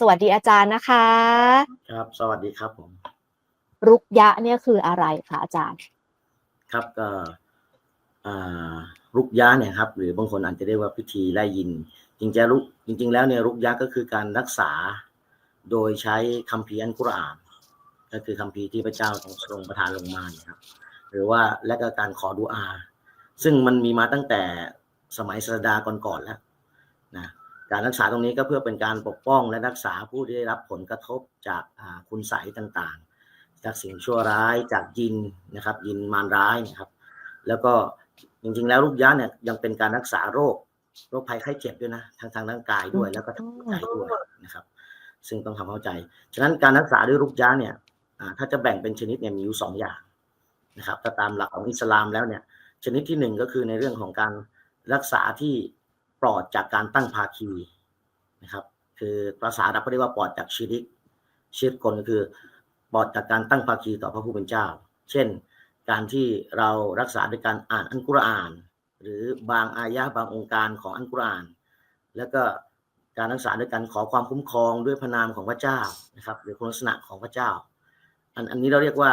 สวัสดีอาจารย์นะคะ ครับ สวัสดีครับผม รุกยะเนี่ยคืออะไรคะอาจารย์ ครับก็อ่ารุกยะเนี่ยครับ หรือบางคนอาจจะเรียกว่าพิธีไล่ยิน จริงๆรุกจริง ๆ แล้วเนี่ยรุกยะก็คือการรักษาโดยใช้คัมภีร์อันกุรอาน ก็คือคัมภีร์ที่พระเจ้าทรงทรงประทานลงมานะครับ หรือว่าและก็การขอดุอา ซึ่งมันมีมาตั้งแต่สมัยศาสดาก่อนๆแล้วนะ การรักษาตรงนี้ก็เพื่อเป็นการปกป้องและรักษาผู้ที่ได้รับผลกระทบจากคุณไสต่างๆ จากสิ่งชั่วร้ายจากยินนะครับยินมารร้ายนะครับ แล้วก็จริงๆ แล้วลูกยะเนี่ยยังเป็นการรักษาโรคโรคภัยไข้เจ็บด้วยนะทางทางร่างกายด้วยแล้วก็ทางใจด้วยนะครับ ซึ่งต้องทำเข้าใจ ฉะนั้นการรักษาด้วยลูกยะเนี่ยถ้าจะแบ่งเป็นชนิดเนี่ยมีอยู่สองอย่างนะครับถ้าตามหลักของอิสลามแล้วเนี่ยชนิดที่หนึ่งก็คือในเรื่องของการรักษาที่ ลอดจากการตั้งภาคีนะครับ คือภาษาเราเรียกว่าปลอดจากชิริกชิรกลก็คือปลอดจากการตั้งภาคีต่อพระผู้เป็นเจ้า เช่น การที่เรารักษาด้วยการอ่านอัลกุรอาน หรือบางอายะห์บางองค์การของอัลกุรอาน แล้วก็การรักษาด้วยการขอความคุ้มครองด้วยพระนามของพระเจ้านะครับ หรือคุณลักษณะของพระเจ้า อันอันนี้เราเรียกว่า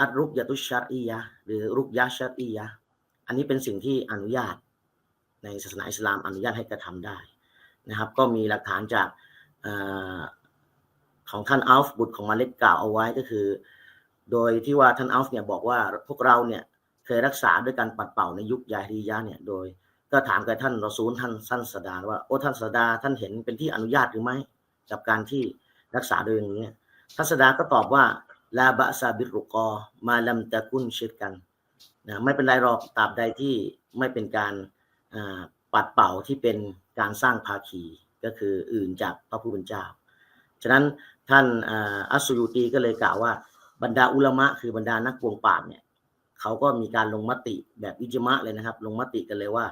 อัตรุกยะตุชชัรอียะหรือรุกยะชัรอียะอันนี้เป็นสิ่งที่อนุญาต ในศาสนาอิสลามอนุญาตให้กระทำได้นะครับ ก็มีหลักฐานจากอของท่านอัลฟบุตรของมาเล็กกล่าวเอาไว้ก็คือ โดยที่ว่าท่านอัลฟเนี่ยบอกว่าพวกเราเนี่ยเคยรักษาด้วยการปัดเป่าในยุคยาฮิริยะเนี่ยโดยก็ถามกับท่านรอซูลท่านท่านสดาว่าโอ้ท่านสดาท่านเห็นเป็นที่อนุญาตหรือไม่กับการที่รักษาโดยอย่างนี้ท่านสดาก็ตอบว่าลาบะซาบิรุกอมาลัมตะกุนชิดกันนะไม่เป็นไรหรอกตราบใดที่ไม่เป็นการ ปัดเป่าที่เป็นการสร้างภาคีก็คืออื่นจากพระผู้เป็นเจ้า ฉะนั้นท่านอัสสุยูตีก็เลยกล่าวว่าบรรดาอุลมะคือบรรดานักปวงปาชญ์เนี่ยเขาก็มีการลงมติแบบอิจมะเลยนะครับ ลงมติกันเลยว่า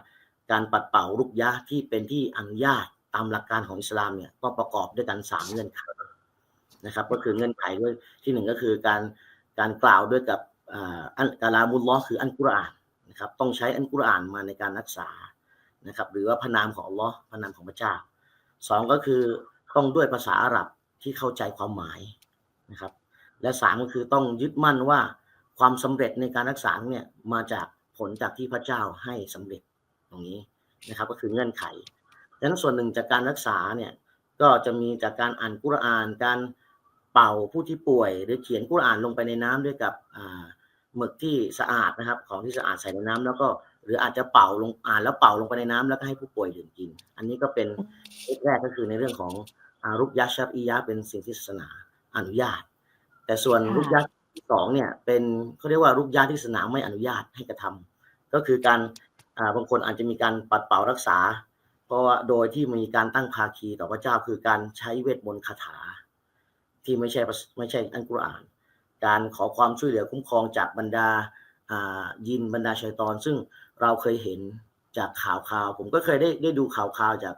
การปัดเป่ารุกยะที่เป็นที่อนุญาตตามหลักการของอิสลามเนี่ยต้องประกอบด้วยกันสามเงื่อนไขนะครับ ก็คือเงื่อนไขด้วยที่หนึ่งก็คือการการกล่าวด้วยกับอันกาลามุลลอคืออันกุรอาน นะครับต้องใช้อันกุรอานมาในการรักษานะครับหรือว่าพระนามของอัลลอฮ์พระนามของพระเจ้าสองก็คือต้องด้วยภาษาอาหรับที่เข้าใจความหมายนะครับและสามก็คือต้องยึดมั่นว่าความสำเร็จในการรักษาเนี่ยมาจากผลจากที่พระเจ้าให้สำเร็จตรงนี้นะครับก็คือเงื่อนไขดังนั้นส่วนหนึ่งจากการรักษาเนี่ยก็จะมีจากการอ่านกุรอาน การเป่าผู้ที่ป่วย หรือเขียนกุรอานลงไปในน้ำด้วยกับอ่า หมึกที่สะอาดนะครับ ของที่สะอาดใส่ในน้ำแล้วก็หรืออาจจะเป่าลงอ่านแล้วเป่าลงไปในน้ำแล้วก็ให้ผู้ป่วยดื่มกิน อันนี้ก็เป็นเอกแรกก็คือในเรื่องของอารุกยัชชับอียะเป็นสิ่งที่ศาสนาอนุญาต แต่ส่วนค่ะรุกยัชที่สองเนี่ยเป็นเขาเรียกว่ารุกยัชที่ศาสนาไม่อนุญาตให้กระทำก็คือการอ่าบางคนอาจจะมีการปัดเป่ารักษา เพราะว่าโดยที่มีการตั้งภาคีต่อพระเจ้าคือการใช้เวทมนต์คาถา ที่ไม่ใช่ไม่ใช่อันกุรอาน การขอความช่วยเหลือคุ้มครองจากบรรดาอ่ายินบรรดาชัยตอน ซึ่งเราเคยเห็นจากข่าวข่าวผมก็เคยได้ได้ดูข่าวข่าวจาก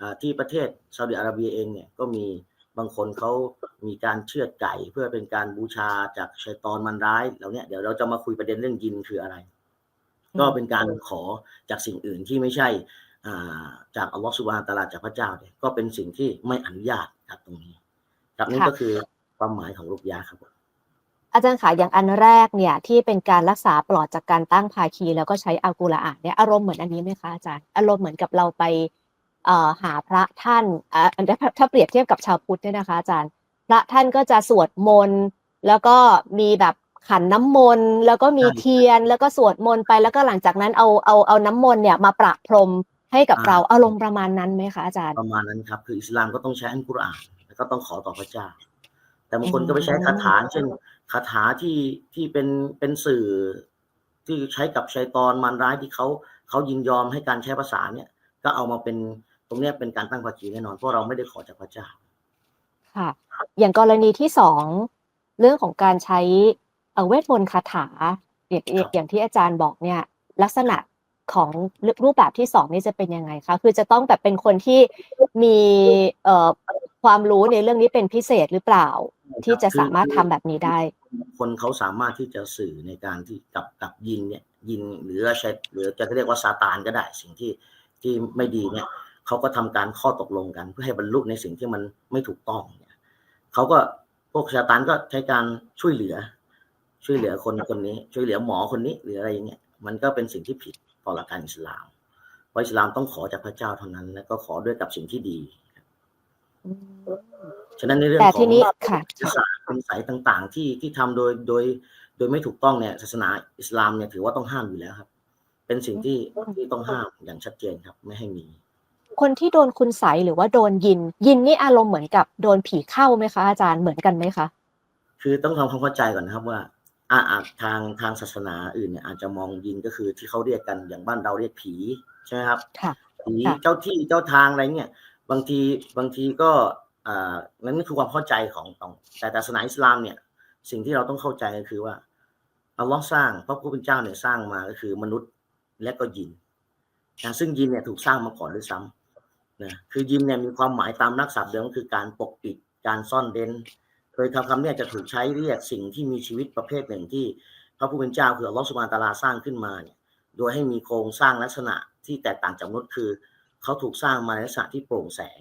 อ่าที่ประเทศซาอุดิอาระเบียเองเนี่ยก็มีบางคนเขามีการเชือดไก่เพื่อเป็นการบูชาจากชัยตอนมันร้ายแล้วเนี่ยเดี๋ยวเราจะมาคุยประเด็นเรื่องยินคืออะไร ก็เป็นการขอจากสิ่งอื่นที่ไม่ใช่อ่าจากอัลลอฮฺสุบฮานะฮูวะตะอาลาจากพระเจ้าเนี่ยก็เป็นสิ่งที่ไม่อนุญาตครับตรงนี้ ครับนี่ค่ะก็คือความหมายของลูกยาครับผม อาจารย์ค่ะอย่างอันแรกเนี่ยที่เป็นการรักษาปลอดจากการตั้งภาคี แล้วก็ใช้อัลกุรอานเนี่ยอารมณ์เหมือนอันนี้ไหมคะอาจารย์อารมณ์เหมือนกับเราไปเอ่อหาพระท่านอ่าถ้าถ้าเปรียบเทียบกับชาวพุทธเนี่ยนะคะอาจารย์ พระท่านก็จะสวดมนต์แล้วก็มีแบบขันน้ำมนต์แล้วก็มีใช่เทียนแล้วก็สวดมนต์ไปแล้วก็หลังจากนั้นเอาเอาเอาน้ำมนต์เนี่ยมาประพรมให้กับอ่าเราอารมณ์ประมาณนั้นไหมคะอาจารย์ประมาณนั้นครับ คืออิสลามก็ต้องใช้อัลกุรอานแล้วก็ต้องขอต่อพระเจ้า แต่บางคนอืมก็ไปใช้คาถาเช่น คาถาที่ที่เป็นเป็นสื่อที่ใช้กับชัยตอนมารร้ายที่เขาเขายินยอมให้การใช้ภาษาเนี่ย ก็เอามาเป็นตรงเนี้ยเป็นการตั้งภาคีแน่นอนเพราะเราไม่ได้ขอจากพระเจ้าค่ะ อย่างกรณีที่สองเรื่องของการใช้เอ่อเวทมนต์คาถาอย่างครับอย่างที่อาจารย์บอกเนี่ย ลักษณะของรูปแบบที่สองนี่จะเป็นยังไงคะคือจะต้องแบบเป็นคนที่มีเอ่อ ความรู้ในเรื่องนี้เป็นพิเศษหรือเปล่า ที่จะสามารถทำแบบนี้ได้ คนเขาสามารถที่จะสื่อในการที่กับกับยินเนี่ยยินหรือใช้หรือจะเรียกว่าซาตานก็ได้ สิ่งที่ที่ไม่ดีเนี่ยเขาก็ทำการข้อตกลงกัน เพื่อให้บรรลุในสิ่งที่มันไม่ถูกต้องเนี่ยเขาก็พวกชาตานก็ใช้การช่วยเหลือ ช่วยเหลือคนคนนี้ ช่วยเหลือหมอคนนี้หรืออะไรอย่างเงี้ยมันก็เป็นสิ่งที่ผิดต่อหลักการอิสลามเพราะอิสลามต้องขอจากพระเจ้าเท่านั้น แล้วก็ขอด้วยกับสิ่งที่ดีอืม ฉะนั้นในเรื่องแต่ขอทีงนี้ค่ะ ศาสนาคุณใสยต่าง ๆ ที่ที่ทำโดยโดยโดยไม่ถูกต้องเนี่ย ศาสนาอิสลามเนี่ยถือว่าต้องห้ามอยู่แล้วครับ เป็นสิ่งที่ที่ต้องห้ามอย่างชัดเจนครับ ไม่ให้มี คนที่โดนคุณใสยหรือว่าโดนยิน ยินนี่อารมณ์เหมือนกับโดนผีเข้าไหมคะอาจารย์เหมือนกันไหมคะ คือต้องทำความเข้าใจก่อนนะครับว่าอ่าอ่าทางทางศาสนาอื่นเนี่ยอาจจะมองยินก็คือที่เขาเรียกกันอย่างบ้านเราเรียกผีใช่ไหมครับค่ะผีค่ะ เจ้าที่เจ้าทางอะไรเงี้ย บางทีบางทีก็อ่านั่นคือความเข้าใจของของแต่ศาสนาอิสลามเนี่ยสิ่งที่เราต้องเข้าใจก็คือว่าอัลลอฮ์สร้างพระผู้เป็นเจ้าเนี่ยสร้างมาก็คือมนุษย์และก็ยินนะซึ่งยินเนี่ยถูกสร้างมาก่อนด้วยซ้ำนะคือยินเนี่ยมีความหมายตามนักศัพท์เดิมก็คือการปกปิดการซ่อนเร้นโดยคำคำเนี้จะถูกใช้เรียกสิ่งที่มีชีวิตประเภทหนึ่งที่ พระผู้เป็นเจ้าคืออัลลอฮ์สุบานตาลาสร้างขึ้นมาเนี่ยโดยให้มีโครงสร้างลักษณะที่แตกต่างจากมนุษย์คือ เขาถูกสร้างมาในลักษณะที่โปร่งแสง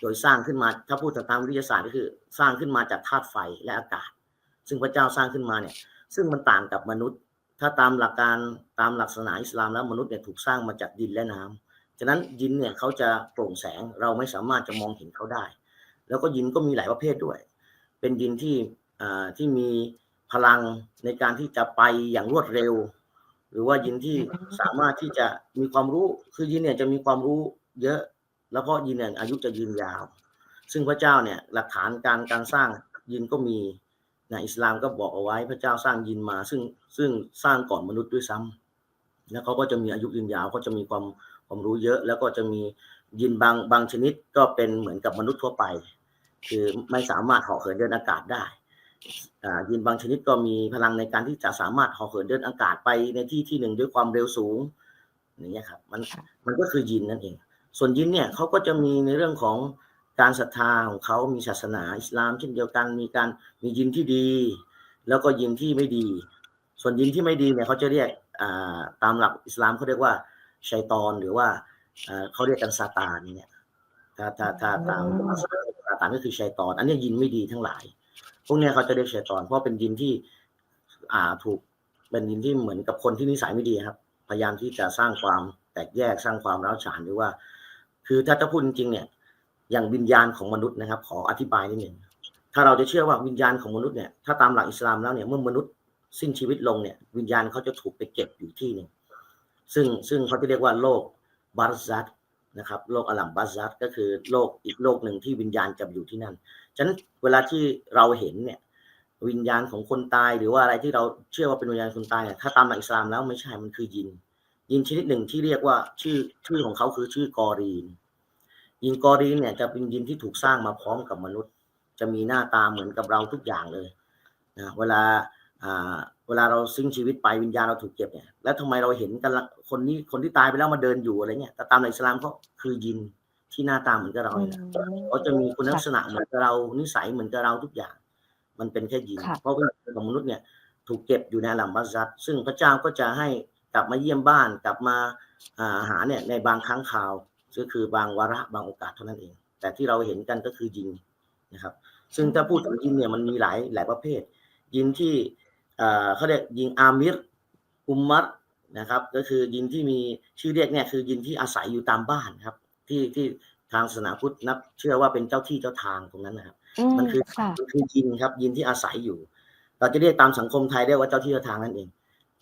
โดยสร้างขึ้นมาถ้าพูดตามวิทยาศาสตร์ก็คือ สร้างขึ้นมาจากธาตุไฟและอากาศ ซึ่งพระเจ้าสร้างขึ้นมาเนี่ย ซึ่งมันต่างกับมนุษย์ ถ้าตามหลักการตามหลักศาสนาอิสลามแล้วมนุษย์เนี่ยถูกสร้างมาจากดินและน้ำฉะนั้นยินเนี่ยเขาจะโปร่งแสงเราไม่สามารถจะมองเห็นเขาได้ แล้วก็ยินก็มีหลายประเภทด้วย เป็นยินที่อ่าที่มีพลังในการที่จะไปอย่างรวดเร็ว หรือว่ายินที่สามารถที่จะมีความรู้คือยินเนี่ยจะมีความรู้เยอะ แล้วก็ยินเนี่ยอายุจะยืนยาว ซึ่งพระเจ้าเนี่ยหลักฐานการการสร้างยินก็มีนะอิสลามก็บอกเอาไว้พระเจ้าสร้างยินมา ซึ่งซึ่งสร้างก่อนมนุษย์ด้วยซ้ำแล้วเขาก็จะมีอายุยืนยาวก็จะมีความความรู้เยอะ แล้วก็จะมียินบางบางชนิดก็เป็นเหมือนกับมนุษย์ทั่วไป คือไม่สามารถเหาะเหินเดินอากาศได้อ่า ยินบางชนิดก็มีพลังในการที่จะสามารถเหาะเหินเดินอากาศไปในที่ที่หนึ่งด้วยความเร็วสูงอย่างเงี้ยครับมันค่ะมันก็คือยินนั่นเอง ส่วนยินเนี่ยเขาก็จะมีในเรื่องของการศรัทธาของเขามีศาสนาอิสลาม เช่นเดียวกันมีการมียินที่ดี แล้วก็ยินที่ไม่ดี ส่วนยินที่ไม่ดีเนี่ยเขาจะเรียกอ่าตามหลักอิสลามเขาเรียกว่าชัยตอนหรือว่าอ่าเขาเรียกกันซาตานเนี่ยถ้าถ้าถ้าตามซาตานก็คือชัยตอน อันนี้ยินไม่ดีทั้งหลาย พวกเนี้ยเขาจะเรียกชัยตอนเพราะเป็นยินที่ อ่าถูกเป็นยินที่เหมือนกับคนที่นิสัยไม่ดีครับ พยายามที่จะสร้างความแตกแยกสร้างความร้าวฉานหรือว่า คือถ้าจะพูดจริงเนี่ย อย่างวิญญาณของมนุษย์นะครับ ขออธิบายนิดหนึ่งถ้าเราจะเชื่อว่าวิญญาณของมนุษย์เนี่ยถ้าตามหลักอิสลามแล้วเนี่ยเมื่อมนุษย์สิ้นชีวิตลงเนี่ยวิญญาณเขาจะถูกไปเก็บอยู่ที่หนึ่งซึ่งซึ่งเขาจะเรียกว่าโลกบาร์ซัตนะครับโลกอัลลัมบาร์ซัตก็คือโลกอีกโลกหนึ่งที่วิญญาณจะอยู่ที่นั่น ฉะนั้นเวลาที่เราเห็นเนี่ย วิญญาณของคนตายหรือว่าอะไรที่เราเชื่อว่าเป็นวิญญาณคนตายเนี่ยถ้าตามหลักอิสลามแล้วไม่ใช่มันคือยิน ยินชนิดหนึ่งที่เรียกว่าชื่อชื่อของเขาคือชื่อกอรีน ยินกอรีนเนี่ยจะเป็นยินที่ถูกสร้างมาพร้อมกับมนุษย์ จะมีหน้าตาเหมือนกับเราทุกอย่างเลยนะเวลาอ่าเวลาเราสิ้นชีวิตไปวิญญาณเราถูกเก็บเนี่ยแล้วทำไมเราเห็นกันคนนี้คนที่ตายไปแล้วมาเดินอยู่อะไรเงี้ยแต่ตามหลักอิสลามเขาคือยิน ที่หน้าตาเหมือนกับเราเนี่ยแหละเขาจะมีคุณลักษณะเหมือนกับเรานิสัยเหมือนกับเราทุกอย่าง มันเป็นแค่ยินค่ะเพราะวิญญาณของมนุษย์เนี่ยถูกเก็บอยู่ในอัลลัมบัสซัดซึ่งพระเจ้าก็จะให้กลับมาเยี่ยมบ้านกลับมาอ่าหาเนี่ยในบางครั้งคราวก็คือบางวาระบางโอกาสเท่านั้นเอง แต่ที่เราเห็นกันก็คือยินนะครับ ซึ่งถ้าพูดถึงยินเนี่ยมันมีหลายหลายประเภท ยินที่เอ่อเขาเรียกยิงอามิรอุมมัดนะครับ ก็คือยินที่มีชื่อเรียกเนี่ยคือยินที่อาศัยอยู่ตามบ้านครับ ที่ที่ทางศาสนาพุทธนับ เชื่อว่าเป็นเจ้าที่เจ้าทางตรงนั้นนะครับอืมมันคือค่ะมันคือยินครับ ยินที่อาศัยอยู่ เราจะเรียกตามสังคมไทยได้ว่าเจ้าที่เจ้าทางนั่นเอง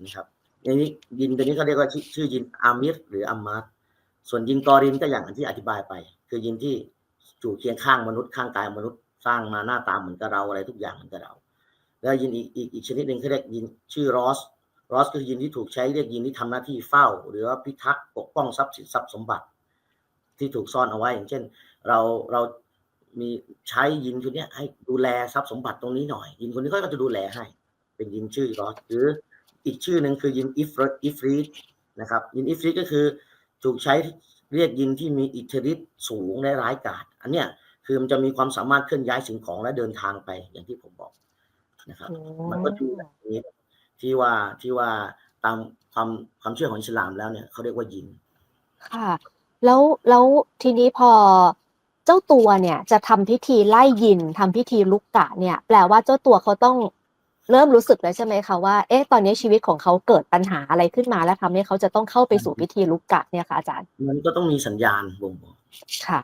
นะครับในนี้ยินตัวนี้เขาเรียกว่าชื่อชื่อยินอามิรหรืออัมมาร์ส่วนยินกอรินก็อย่างที่อธิบายไป คือยินที่อยู่เคียงข้างมนุษย์ข้างกายมนุษย์สร้างมาหน้าตาเหมือนกับเราอะไรทุกอย่างเหมือนกับเรา แล้วยินอีกอีกอีกชนิดหนึ่งเขาเรียกยินชื่อรอสรอสคือยินที่ถูกใช้เรียกยินที่ทำหน้าที่เฝ้า หรือว่าพิทักษ์ปกป้องทรัพย์สินทรัพย์สมบัติ ที่ถูกซ่อนเอาไว้ อย่างเช่น เราเรามีใช้ยินคนเนี้ยให้ดูแลทรัพย์สมบัติตรงนี้หน่อย ยินคนนี้ก็จะดูแลให้ เป็นยินชื่อรอสหรืออีกชื่อหนึ่งคือยินอิฟรอิฟรีดนะครับยินอิฟรีดก็คือถูกใช้เรียกยินที่มีอิทธิฤทธิ์สูงและร้ายกาจอันเนี้ยคือมันจะมีความสามารถเคลื่อนย้ายสิ่งของและเดินทางไปอย่างที่ผมบอกนะครับโอ้มันก็จะมีแบบนี้ที่ว่าที่ว่าตามความความเชื่อของอิสลามแล้วเนี่ยเขาเรียกว่ายินค่ะ แล้วแล้วทีนี้พอเจ้าตัวเนี่ยจะทำพิธีไล่ยินทำพิธีลุกกะเนี่ย แปลว่าเจ้าตัวเขาต้องเริ่มรู้สึกแล้วใช่ไหมคะว่าเอ๊ะตอนนี้ชีวิตของเขาเกิดปัญหาอะไรขึ้นมาแล้วทำให้เขาจะต้องเข้าไปสู่พิธีลุกกะเนี่ยค่ะอาจารย์มันก็ต้องมีสัญญาณบ่งบอกค่ะ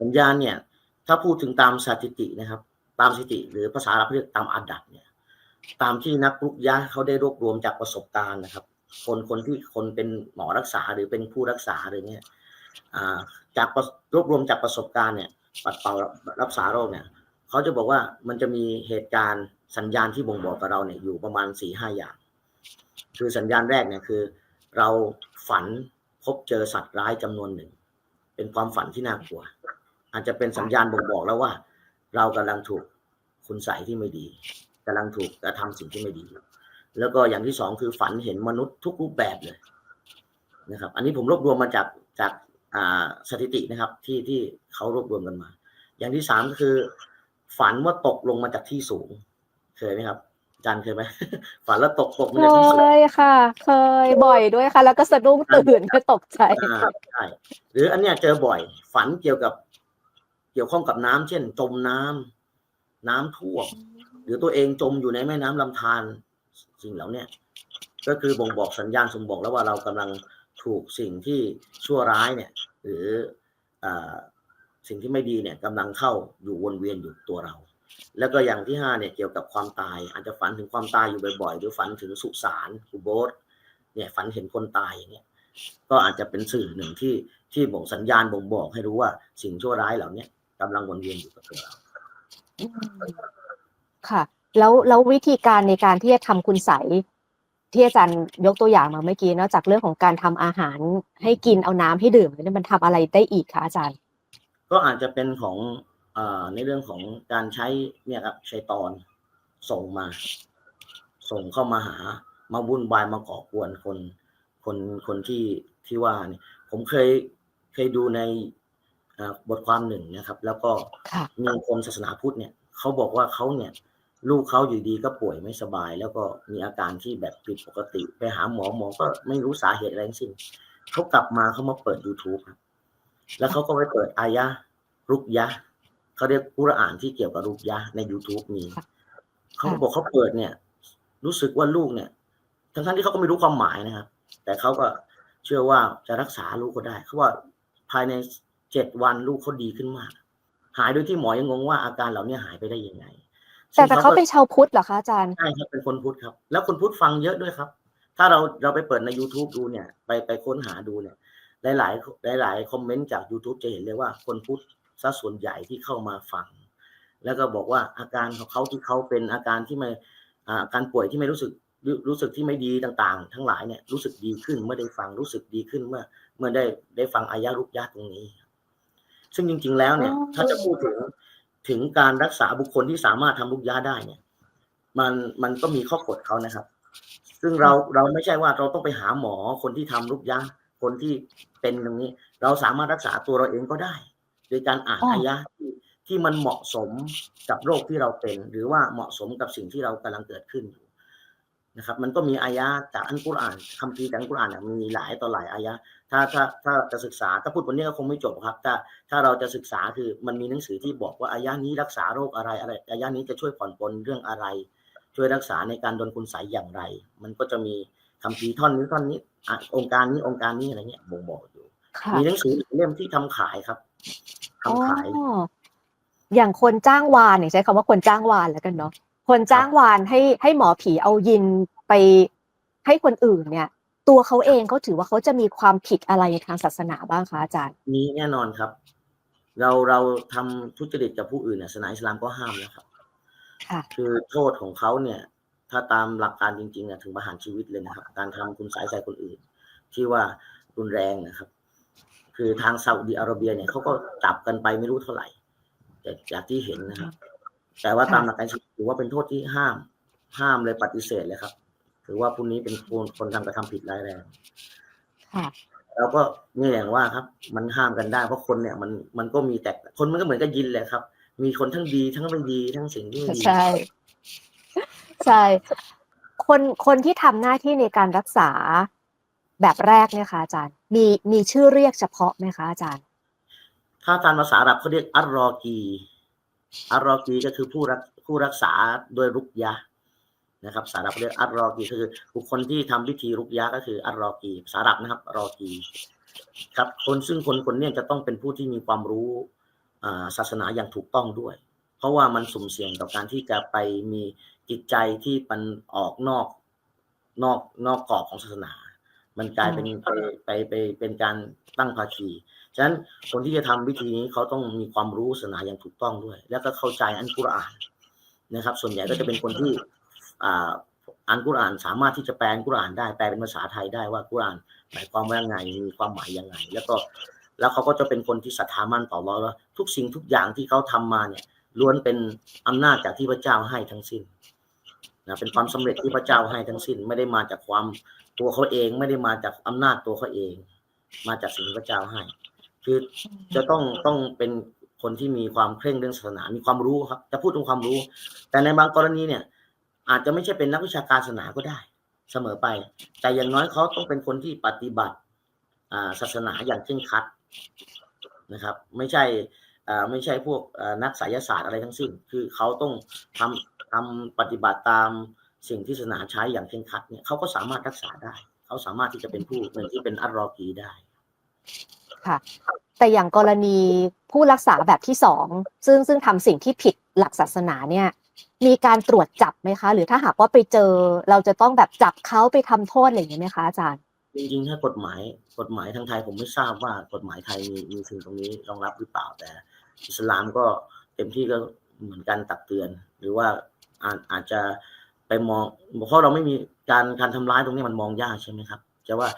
สัญญาณเนี่ย ถ้าพูดถึงตามสถิตินะครับ ตามสถิติ หรือภาษาอาหรับเรียกตามอาดับเนี่ย ตามที่นักรุกยะเขาได้รวบรวมจากประสบการณ์นะครับ คนคนที่คนเป็นหมอรักษาหรือเป็นผู้รักษาอะไรเนี่ยอ่า จากรวบรวมจากประสบการณ์เนี่ยปัดเป่ารักษาโรคเนี่ยเขาจะบอกว่ามันจะมีเหตุการณ์สัญญาณที่บ่งบอกกับเราเนี่ยอยู่ประมาณสี่ห้าอย่าง คือสัญญาณแรกเนี่ยคือ เราฝันพบเจอสัตว์ร้ายจำนวนหนึ่ง เป็นความฝันที่น่ากลัว อาจจะเป็นสัญญาณบ่งบอกแล้วว่า เรากำลังถูกคุณใส่ที่ไม่ดีกำลังถูกกระทำสิ่งที่ไม่ดี แล้วก็อย่างที่สองคือฝันเห็นมนุษย์ทุกรูปแบบเลยนะครับ อันนี้ผมรวบรวมมาจากจาก สถิตินะครับที่ที่เขารวบรวมกันมา อย่างที่สามก็คือ ฝันว่าตกลงมาจากที่สูง เคยไหมครับอาจารย์เคยไหมฝันแล้วตกตกมาเคจากที่สูงยค่ะ เคยบ่อยด้วยค่ะ แล้วก็สะดุ้งตื่นก็ตกใจอ่าใช่หรืออันเนี้ยเจอบ่อย ฝันเกี่ยวกับเกี่ยวข้องกับน้ำเช่น จมน้ำน้ำท่วมหรือตัวเองจมอยู่ในแม่น้ำลำธารสิ่งเหล่าเนี้ยก็คือบ่งบอกสัญญาณส่งบอกแล้วว่าเรากำลัง ถูกสิ่งที่ชั่วร้ายเนี่ย หรืออสิ่งที่ไม่ดีเนี่ยกำลังเข้าอยู่วนเวียนอยู่ตัวเรา แล้วก็อย่างที่ห้าเนี่ยเกี่ยวกับความตาย อาจจะฝันถึงความตายอยู่บ่อยๆหรือฝันถึงสุสานอุโบสถเนี่ยฝันเห็นคนตายอย่างเงี้ยก็อาจจะเป็นสื่อหนึ่งที่ที่บ่งสัญญาณบ่งบอกให้รู้ว่าสิ่งชั่วร้ายเหล่านี้กำลังวนเวียนอยู่กับตัวเราค่ะ แล้วแล้ววิธีการในการที่จะทำคุณใส ที่อาจารย์ยกตัวอย่างมาเมื่อกี้นอกจากเรื่องของการทำอาหารให้กินเอาน้ำให้ดื่มเนี่ยมันทำอะไรได้อีกคะอาจารย์ ก็อาจจะเป็นของอาในเรื่องของการใช้เนี่ยครับชัยตอนส่งมา ส่งเข้ามาหา มาวุ่นวายมาก่อกวนคน คนคนที่ที่ว่าเนี่ยผมเคยเคยดูในอ่าบทความหนึ่งนะครับ แล้วก็ค่ะมีคนศาสนาพุทธเนี่ยเขาบอกว่าเขาเนี่ย ลูกเขาอยู่ดีก็ป่วยไม่สบาย แล้วก็มีอาการที่แบบผิดปกติ ไปหาหมอหมอก็ไม่รู้สาเหตุอะไรทั้งสิ้นเขากลับมาเขามาเปิด YouTube ครับแล้วเขาก็ไปเปิดอายะรุกยะเขาเรียกกุรอานที่เกี่ยวกับรุกยะใน YouTube มีค่ะเขาก็บอกเขาเปิดเนี่ย รู้สึกว่าลูกเนี่ย ทั้งๆที่เขาก็ไม่รู้ความหมายนะครับ แต่เขาก็เชื่อว่าจะรักษาลูกก็ได้เขาว่าภายในเจ็ดวันลูกเขาดีขึ้นมาก หายโดยที่หมอยังงงว่าอาการเหล่านี้หายไปได้ยังไง แต่แต่ซึ่งเขาก็เป็นชาวพุทธเหรอคะอาจารย์ใช่ครับเป็นคนพุทธครับ แล้วคนพุทธฟังเยอะด้วยครับ ถ้าเราเราไปเปิดใน YouTube ดูเนี่ย ไปไปค้นหาดูเนี่ย หลายหลายหลายๆคอมเมนต์จาก YouTube จะเห็นเลยว่าคนพุทธซะส่วนใหญ่ที่เข้ามาฟัง แล้วก็บอกว่าอาการของเขาที่เขาเป็นอาการที่ไม่อ่าอาการป่วยที่ไม่รู้สึกรู้รู้สึกที่ไม่ดีต่างๆ ทั้งหลายเนี่ยรู้สึกดีขึ้นเมื่อได้ฟังรู้สึกดีขึ้นเมื่อ เมื่อได้ได้ฟังอายะรุกยะตรงนี้ ซึ่งจริง ๆ แล้วเนี่ยอ๋อถ้าจะพูดถึง ถึงการรักษาบุคคลที่สามารถทำรุกยะได้เนี่ย มันมันก็มีข้อกฎเขานะครับ ซึ่งเราเราไม่ใช่ว่าเราต้องไปหาหมอคนที่ทำรุกยะคนที่เป็นตรงนี้ เราสามารถรักษาตัวเราเองก็ได้ โดยการอ่านอ๋อออายะที่ที่มันเหมาะสมกับโรคที่เราเป็น หรือว่าเหมาะสมกับสิ่งที่เรากำลังเกิดขึ้นอยู่ นะครับ มันก็มีอายะจากอันกุรอานคัมภีร์จากอันกุรอานเนี่ยมีหลายต่อหลายอายะถ้าถ้าถ้าจะศึกษาถ้าพูดวันนี้ก็คงไม่จบครับ ถ้าถ้าเราจะศึกษาคือมันมีหนังสือที่บอกว่าอายะนี้รักษาโรคอะไรอะไรอายะนี้จะช่วยผ่อนปลนเรื่องอะไร ช่วยรักษาในการโดนคุณใสยอย่างไร มันก็จะมีคำพีร์ท่อนนี้ท่อนนี้อะองค์การนี้องค์การนี้อะไรเงี้ยบ่งบอกอยู่ค่ะมีหนังสือเล่มที่ทำขายครับทำขายอ๋ออย่างคนจ้างวานเนี่ยใช้คำว่าคนจ้างวานแล้วกันเนาะ คนจ้างวานให้ให้หมอผีเอายินไปให้คนอื่นเนี่ย ตัวเขาเองเขาถือว่าเขาจะมีความผิดอะไรในทางศาสนาบ้างคะอาจารย์ มีแน่นอนครับ เราเราทำทุจริตกับผู้อื่นเนี่ยศาสนาอิสลามก็ห้ามนะครับ ค่ะ คือโทษของเขาเนี่ย ถ้าตามหลักการจริงๆเนี่ยถึงประหารชีวิตเลยนะครับ การทำคุณสายใส่คนอื่น ที่ว่ารุนแรงนะครับ คือทางซาอุดิอาระเบียเนี่ยเขาก็จับกันไปไม่รู้เท่าไหร่แต่จากที่เห็นนะครับ แต่ว่าค่ะตามหลักการอิสลามถือว่าเป็นโทษที่ห้าม ห้ามเลยปฏิเสธเลยครับถือว่าผู้นี้เป็นคนคนทำกระทำผิดร้ายแรงค่ะเราก็นี่อย่างว่าครับ มันห้ามกันได้เพราะคนเนี่ยมันมันก็มีแต่คนมันก็เหมือนกับยินแหละครับ มีคนทั้งดีทั้งไม่ดีทั้งสิ่งที่ไม่ดีใช่ใช่คนคนที่ทำหน้าที่ในการรักษาแบบแรกเนี่ยค่ะอาจารย์ มีมีชื่อเรียกเฉพาะไหมคะอาจารย์ ถ้าตามภาษาอาหรับเขาเรียกอัลรอกี อัลรอกีก็คือผู้รักผู้รักษาโดยรุกยะนะครับภาษาอาหรับเรียกอัลรอกีคือบุคคลที่ทำพิธีรุกยะก็คืออัลรอกีภาษาอาหรับนะครับรอกีครับคนซึ่งคนคนเนี้จะต้องเป็นผู้ที่มีความรู้อ่าศาสนาอย่างถูกต้องด้วย เพราะว่ามันสุ่มเสี่ยงต่อการที่จะไปมีจิตใจที่มันออกนอกนอกนอกกรอบของศาสนา มันกลายเป็นไปไปไปเป็นการตั้งภาคี ฉะนั้นคนที่จะทำวิธีนี้เขาต้องมีความรู้ศาสนาอย่างถูกต้องด้วย แล้วก็เข้าใจอันกุรอานนะครับ ส่วนใหญ่ก็จะเป็นคนที่อ่าอ่านกุรอานสามารถที่จะแปลกุรอานได้แปลเป็นภาษาไทยได้ว่ากุรอานหมายความว่ายังไงมีความหมายยังไง แล้วก็แล้วเขาก็จะเป็นคนที่ศรัทธามั่นต่อราแล้วทุกสิ่งทุกอย่างที่เขาทำมาเนี่ยล้วนเป็นอำนาจจากที่พระเจ้าให้ทั้งสิ้นนะเป็นความสำเร็จที่พระเจ้าให้ทั้งสิ้น ไม่ได้มาจากความตัวเขาเอง ไม่ได้มาจากอำนาจตัวเขาเอง มาจากสิ่งที่พระเจ้าให้ คือจะต้องต้องเป็นคนที่มีความเคร่งเรื่องศาสนา มีความรู้ครับ จะพูดถึงความรู้ แต่ในบางกรณีเนี่ย อาจจะไม่ใช่เป็นนักวิชาการศาสนาก็ได้ เสมอไป แต่อย่างน้อยเขาต้องเป็นคนที่ปฏิบัติศาสนาอย่างเคร่งครัดนะครับ ไม่ใช่ไม่ใช่พวกนักไสยศาสตร์อะไรทั้งสิ้น คือเขาต้องทำทำปฏิบัติตามสิ่งที่ศาสนาใช้อย่างเคร่งครัดเนี่ยเขาก็สามารถรักษาได้ เขาสามารถที่จะเป็นผู้เหมือนที่เป็นอัลรอกีได้ ค่ะ แต่อย่างกรณีผู้รักษาแบบที่สองซึ่งซึ่งทำสิ่งที่ผิดหลักศาสนาเนี่ย มีการตรวจจับไหมคะ หรือถ้าหากว่าไปเจอ เราจะต้องแบบจับเขาไปทำโทษอะไรอย่างนี้ไหมคะอาจารย์จริงๆถ้ากฎหมายกฎหมายทางไทยผมไม่ทราบว่ากฎหมายไทยมีมีสิ่งตรงนี้รองรับหรือเปล่าแต่ อิสลามก็เต็มที่ก็เหมือนกันตักเตือน หรือว่าอาจอาจจะไปมองเพราะเราไม่มีการการทำร้ายตรงนี้มันมองยากใช่ไหมครับจะว่า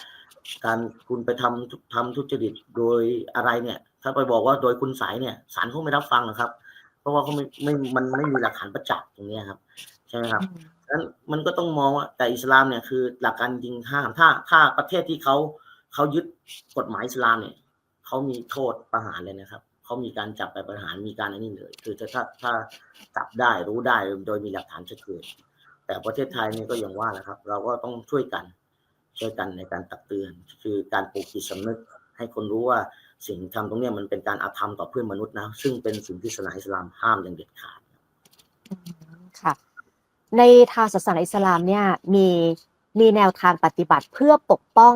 การคุณไปทำทุทำทุจริตโดยอะไรเนี่ย ถ้าไปบอกว่าโดยคุณสายเนี่ยศาลเขาไม่รับฟังหรอกครับ เพราะว่าเขาไม่ไม่มันไม่มีหลักฐานประจักษ์ตรงเนี้ยครับใช่ไหมครับฉะนั้นมันก็ต้องมองว่าแต่อิสลามเนี่ยคือหลักการจริงห้ามถ้าถ้าประเทศที่เขาเขายึดกฎหมายอิสลามเนี่ยเขามีโทษประหารเลยนะครับเขามีการจับไปประหารมีการอันนี้เลย คือถ้าถ้าถ้าจับได้รู้ได้โดยมีหลักฐานชัดเจนแต่ประเทศไทยเนี่ยก็อย่างว่าแหละครับ เราก็ต้องช่วยกัน ช่วยกันในการตักเตือน คือการปลูกจิตสำนึก ให้คนรู้ว่าสิ่งทำตรงเนี้ยมันเป็นการอาธรรมต่อเพื่อนมนุษย์นะ ซึ่งเป็นสิ่งที่ศาสนาอิสลามห้ามอย่างเด็ดขาดอืมค่ะ ในทางศาสนาอิสลามเนี่ยมีมีแนวทางปฏิบัติเพื่อปกป้อง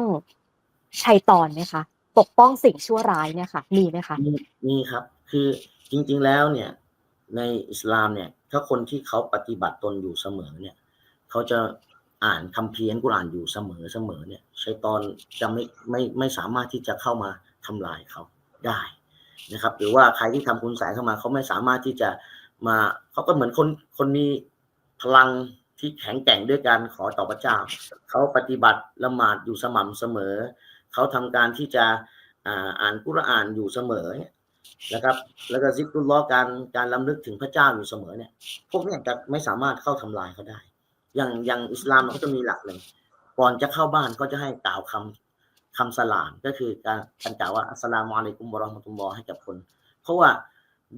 ชัยตอนไหมคะปกป้องสิ่งชั่วร้ายเนี่ยค่ะ มีไหมคะมีมีครับ คือจริง ๆแล้วเนี่ย ในอิสลามเนี่ย ถ้าคนที่เขาปฏิบัติตนอยู่เสมอเนี่ย เขาจะ อ่านคัมภีร์อัลกุรอานอยู่เสมอเสมอเนี่ยชัยตอนจะไม่ไม่ไม่สามารถที่จะเข้ามาทำลายเขาได้นะครับ หรือว่าใครที่ทำคุณสายเข้ามาเขาไม่สามารถที่จะมาเขาก็เหมือนคนคนมีพลังที่แข็งแกร่งด้วยการขอต่อพระเจ้าเขาปฏิบัติละหมาดอยู่สม่ำเสมอเขาทำการที่จะอ่าอ่านกุรอานอยู่เสมอเนี่ยนะครับแล้วก็ซิกรุลล้อการการลำลึกถึงพระเจ้าอยู่เสมอเนี่ย พวกเนี้จะไม่สามารถเข้าทำลายเขาได้ อย่างอย่างอิสลามเขาจะมีหลักเลยก่อนจะเข้าบ้านก็จะให้กล่าวคำคำสลามก็คือการการกล่าวว่าอัสลามุอะลัยกุมวะเราะห์มตุลลอให้กับคน เพราะว่า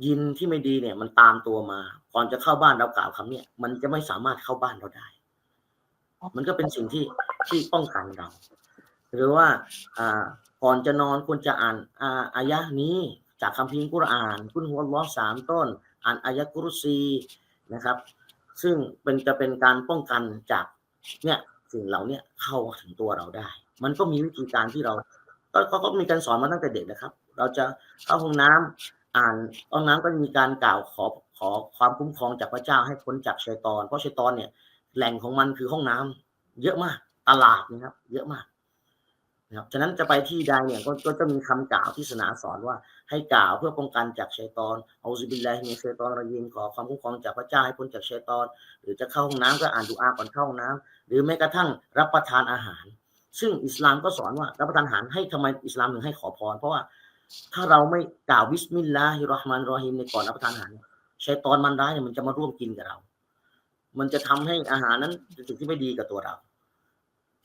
ยินที่ไม่ดีเนี่ย มันตามตัวมา ก่อนจะเข้าบ้านเรากล่าวคำเนี่ยมันจะไม่สามารถเข้าบ้านเราได้ มันก็เป็นสิ่งที่ที่ป้องกันเรา หรือว่าอ่าก่อนจะนอนควรจะอ่านอ่าอายะนี้จากคัมภีร์กุรอาน คุณหัวล้อสามต้น อ่านอายะกุรซีนะครับ ซึ่งเป็นจะเป็นการป้องกันจากเนี่ยสิ่งเหล่านี้เข้าถึงตัวเราได้ มันก็มีวิธีการที่เราก็ก็ก็มีการสอนมาตั้งแต่เด็กนะครับ เราจะเข้าห้องน้ำอ่านห้องน้ำก็มีการกล่าวขอขอความคุ้มครองจากพระเจ้าให้พ้นจากชัยตอน เพราะชัยตอนเนี่ยแหล่งของมันคือห้องน้ำเยอะมากตลาดนะครับ เยอะมาก นะครับฉะนั้นจะไปที่ใดเนี่ยก็ก็จะมีคำกล่าวที่ศาสนาสอนว่าให้กล่าวเพื่อป้องกันจากชัยตอนเอาซิบิลลาฮิมินชัยตอนรยิมขอความคุ้มครองจากพระเจ้าให้พ้นจากชัยตอน หรือจะเข้าห้องน้ำก็อ่านดุอาก่อนเข้าห้องน้ำหรือแม้กระทั่งรับประทานอาหาร ซึ่งอิสลามก็สอนว่ารับประทานอาหารให้ทำไมอิสลามถึงให้ขอพร เพราะว่าถ้าเราไม่กล่าวบิสมิลลาฮิรราะห์มานรเราะฮีมในก่อนรับประทานอาหารเชัยตอนมันร้ายเนี่ยมันจะมาร่วมกินกับเรา มันจะทำให้อาหารนั้นเป็นสิ่งที่ไม่ดีกับตัวเรา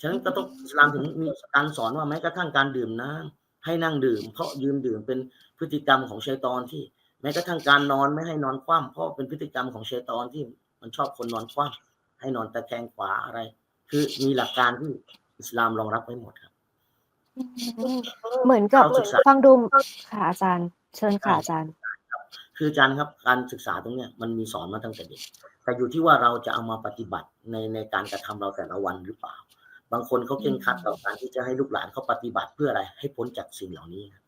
ฉะนั้นก็ต้องอิสลามถึงมีการสอนว่าแม้กระทั่งการดื่มน้ำให้นั่งดื่ม เพราะยืนดื่มเป็นพฤติกรรมของชัยตอนที่ แม้กระทั่งการนอนไม่ให้นอนคว่ำเพราะเป็นพฤติกรรมของชัยตอนที่มันชอบคนนอนคว่ำให้นอนตะแคงขวาอะไร คือมีหลักการที่อิสลามรองรับไว้หมดครับ เหมือนกับเราศึกษาฟังดูค่ะอาจารย์ เชิญค่ะอาจารย์ คืออาจารย์ครับการศึกษาตรงเนี้ยมันมีสอนมาตั้งแต่เด็กแต่อยู่ที่ว่าเราจะเอามาปฏิบัติในในการกระทำเราแต่ละวันหรือเปล่า บางคนเขาเคร่งครัดต่อการที่จะให้ลูกหลานเขาปฏิบัติเพื่ออะไร ให้พ้นจากสิ่งเหล่านี้ครับ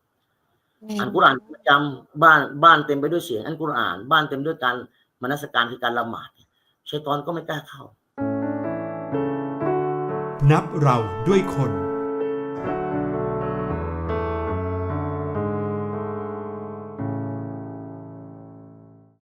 อ่านกุรอานประจำบ้านบ้านเต็มไปด้วยเสียงอันกุรอาน บ้านเต็มด้วยการมนสการคือการละหมาดเนี่ยชัยตอนก็ไม่กล้าเข้า นับเราด้วยคน